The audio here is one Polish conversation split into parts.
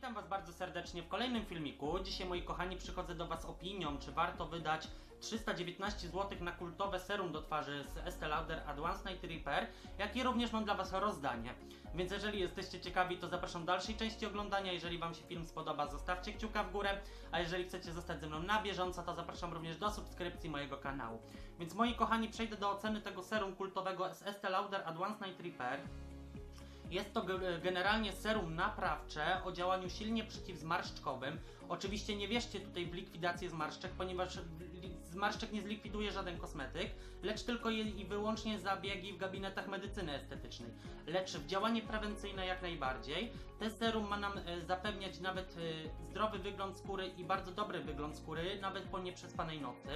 Witam Was bardzo serdecznie w kolejnym filmiku. Dzisiaj, moi kochani, przychodzę do Was opinią, czy warto wydać 319 zł na kultowe serum do twarzy z Estee Lauder Advanced Night Repair, jak i również mam dla Was rozdanie. Więc jeżeli jesteście ciekawi, to zapraszam do dalszej części oglądania. Jeżeli Wam się film spodoba, zostawcie kciuka w górę, a jeżeli chcecie zostać ze mną na bieżąco, to zapraszam również do subskrypcji mojego kanału. Więc moi kochani, przejdę do oceny tego serum kultowego z Estee Lauder Advanced Night Repair. Jest to ge- generalnie serum naprawcze o działaniu silnie przeciwzmarszczkowym. Oczywiście nie wierzcie tutaj w likwidację zmarszczek, ponieważ zmarszczek nie zlikwiduje żaden kosmetyk, lecz tylko i wyłącznie zabiegi w gabinetach medycyny estetycznej. Lecz w działanie prewencyjne jak najbardziej. Te serum ma nam e, zapewniać nawet e, zdrowy wygląd skóry i bardzo dobry wygląd skóry, nawet po nieprzespanej nocy.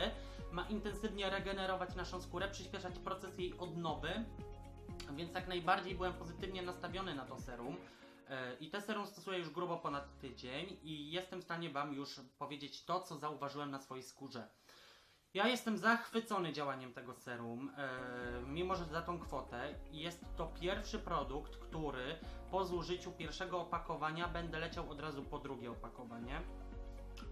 Ma intensywnie regenerować naszą skórę, przyspieszać proces jej odnowy. Więc jak najbardziej byłem pozytywnie nastawiony na to serum. E, I te serum stosuję już grubo ponad tydzień i jestem w stanie Wam już powiedzieć to, co zauważyłem na swojej skórze. Ja jestem zachwycony działaniem tego serum, e, mimo że za tą kwotę. Jest to pierwszy produkt, który po zużyciu pierwszego opakowania będę leciał od razu po drugie opakowanie.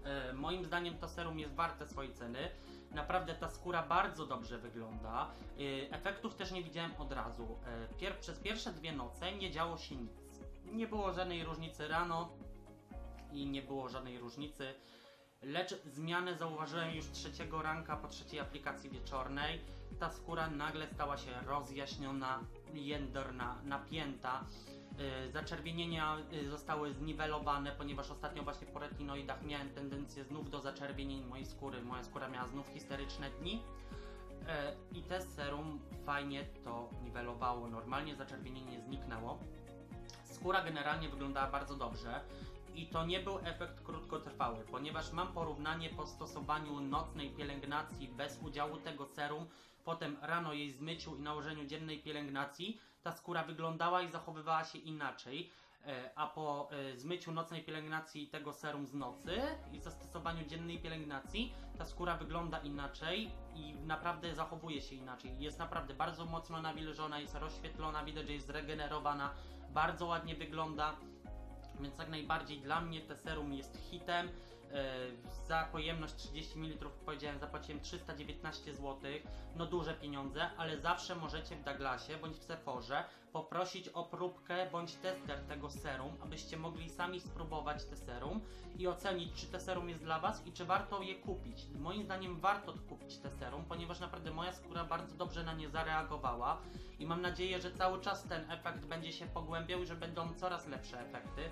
E, Moim zdaniem to serum jest warte swojej ceny. Naprawdę ta skóra bardzo dobrze wygląda. E, Efektów też nie widziałem od razu. E, Pier przez pierwsze dwie noce nie działo się nic. Nie było żadnej różnicy rano i nie było żadnej różnicy. Lecz zmianę zauważyłem już trzeciego ranka po trzeciej aplikacji wieczornej. Ta skóra nagle stała się rozjaśniona, jędrna, napięta. Yy, Zaczerwienienia yy, zostały zniwelowane, ponieważ ostatnio właśnie po retinoidach miałem tendencję znów do zaczerwienień mojej skóry. Moja skóra miała znów histeryczne dni. E, I te serum fajnie to niwelowało. Normalnie zaczerwienienie zniknęło. Skóra generalnie wyglądała bardzo dobrze. I to nie był efekt krótkotrwały, ponieważ mam porównanie po stosowaniu nocnej pielęgnacji bez udziału tego serum, potem rano jej zmyciu i nałożeniu dziennej pielęgnacji, ta skóra wyglądała i zachowywała się inaczej. E, A po e, zmyciu nocnej pielęgnacji tego serum z nocy i zastosowaniu dziennej pielęgnacji, ta skóra wygląda inaczej i naprawdę zachowuje się inaczej. Jest naprawdę bardzo mocno nawilżona, jest rozświetlona, widać, że jest zregenerowana, bardzo ładnie wygląda. Więc jak najbardziej dla mnie te serum jest hitem. Yy, za pojemność 30 ml powiedziałem zapłaciłem 319 zł. No duże pieniądze, ale zawsze możecie w Douglasie bądź w Sephorze poprosić o próbkę bądź tester tego serum, abyście mogli sami spróbować te serum i ocenić czy te serum jest dla Was i czy warto je kupić. Moim zdaniem warto kupić te serum, ponieważ naprawdę moja skóra bardzo dobrze na nie zareagowała i mam nadzieję, że cały czas ten efekt będzie się pogłębiał i że będą coraz lepsze efekty.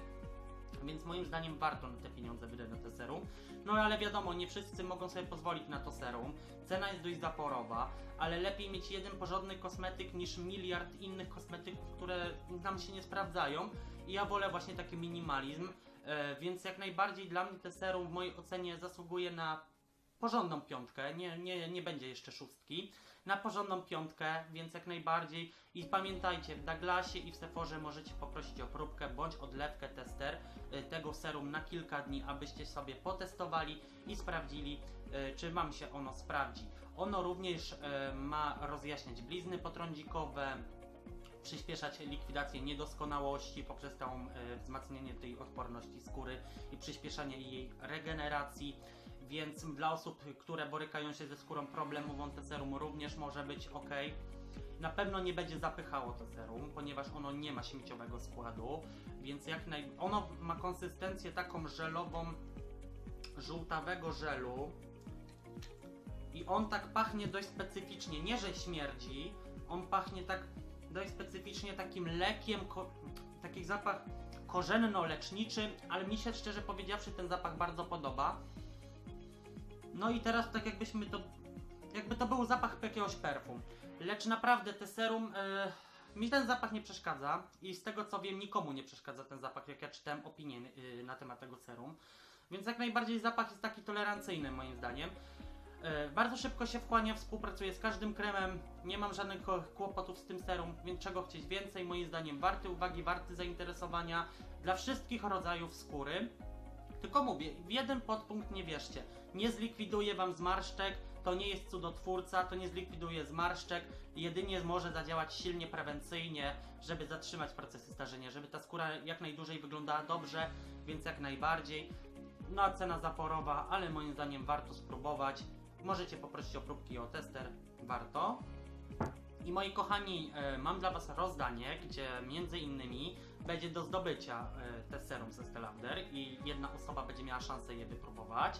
Więc moim zdaniem warto te pieniądze wydać na te serum. No ale wiadomo, nie wszyscy mogą sobie pozwolić na to serum. Cena jest dość zaporowa, ale lepiej mieć jeden porządny kosmetyk niż miliard innych kosmetyków, które nam się nie sprawdzają. I ja wolę właśnie taki minimalizm. E, więc jak najbardziej dla mnie te serum w mojej ocenie zasługuje na porządną piątkę, nie, nie, nie będzie jeszcze szóstki, na porządną piątkę, więc jak najbardziej. I pamiętajcie, w Douglasie i w Sephorze możecie poprosić o próbkę bądź odlewkę tester y, tego serum na kilka dni, abyście sobie potestowali i sprawdzili, y, czy Wam się ono sprawdzi. Ono również y, ma rozjaśniać blizny potrądzikowe, przyspieszać likwidację niedoskonałości poprzez e, wzmacnianie tej odporności skóry i przyspieszanie jej regeneracji. Więc dla osób, które borykają się ze skórą problemową, te serum również może być ok. Na pewno nie będzie zapychało to serum, ponieważ ono nie ma śmieciowego składu, więc jak naj... ono ma konsystencję taką żelową, żółtawego żelu, i on tak pachnie dość specyficznie, nie że śmierdzi, on pachnie tak dość specyficznie takim lekiem, taki zapach korzenno-leczniczy, ale mi się szczerze powiedziawszy ten zapach bardzo podoba. No i teraz tak jakbyśmy to, jakby to był zapach jakiegoś perfum. Lecz naprawdę te serum, e, mi ten zapach nie przeszkadza i z tego co wiem nikomu nie przeszkadza ten zapach, jak ja czytałem opinię e, na temat tego serum. Więc jak najbardziej zapach jest taki tolerancyjny moim zdaniem. E, Bardzo szybko się wchłania, współpracuję z każdym kremem, nie mam żadnych kłopotów z tym serum, więc czego chcieć więcej, moim zdaniem warty uwagi, warty zainteresowania dla wszystkich rodzajów skóry. Tylko mówię, w jeden podpunkt nie wierzcie. Nie zlikwiduje wam zmarszczek, to nie jest cudotwórca, to nie zlikwiduje zmarszczek, jedynie może zadziałać silnie prewencyjnie, żeby zatrzymać procesy starzenia, żeby ta skóra jak najdłużej wyglądała dobrze więc jak najbardziej. No a cena zaporowa, ale moim zdaniem warto spróbować. Możecie poprosić o próbki o tester, warto. I moi kochani, e, mam dla Was rozdanie, gdzie między innymi będzie do zdobycia e, te serum ze Estée Lauder i jedna osoba będzie miała szansę je wypróbować.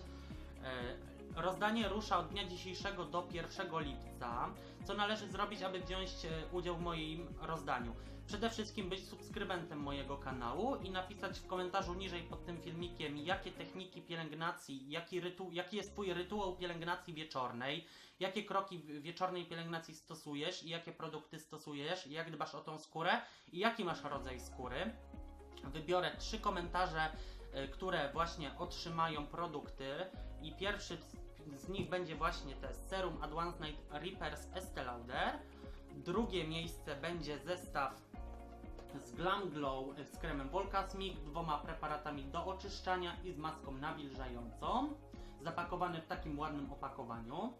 E, Rozdanie rusza od dnia dzisiejszego do 1 lipca. Co należy zrobić, aby wziąć e, udział w moim rozdaniu? Przede wszystkim być subskrybentem mojego kanału i napisać w komentarzu niżej pod tym filmikiem, jakie techniki pielęgnacji, jaki, rytu, jaki jest Twój rytuał pielęgnacji wieczornej, jakie kroki wieczornej pielęgnacji stosujesz i jakie produkty stosujesz, jak dbasz o tą skórę i jaki masz rodzaj skóry. Wybiorę trzy komentarze, y, które właśnie otrzymają produkty i pierwszy z- nich będzie właśnie te Serum Advanced Night Repair z Estée Lauder. Drugie miejsce będzie zestaw z Glam Glow z kremem Volcasmic, dwoma preparatami do oczyszczania i z maską nawilżającą, zapakowany w takim ładnym opakowaniu.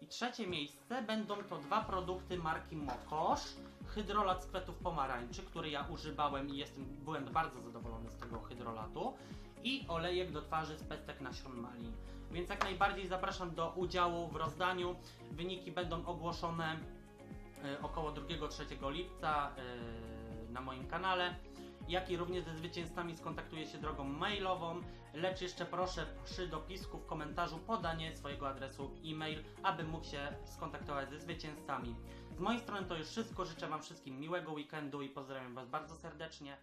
I trzecie miejsce będą to dwa produkty marki Mokosz. Hydrolat z pomarańczy, który ja używałem i jestem, byłem bardzo zadowolony z tego hydrolatu. I olejek do twarzy z pestek nasion malin. Więc jak najbardziej zapraszam do udziału w rozdaniu. Wyniki będą ogłoszone e, około 2-3 lipca e, na moim kanale. Jak i również ze zwycięzcami skontaktuję się drogą mailową, lecz jeszcze proszę przy dopisku w komentarzu podanie swojego adresu e-mail, aby mógł się skontaktować ze zwycięzcami. Z mojej strony to już wszystko. Życzę Wam wszystkim miłego weekendu i pozdrawiam Was bardzo serdecznie.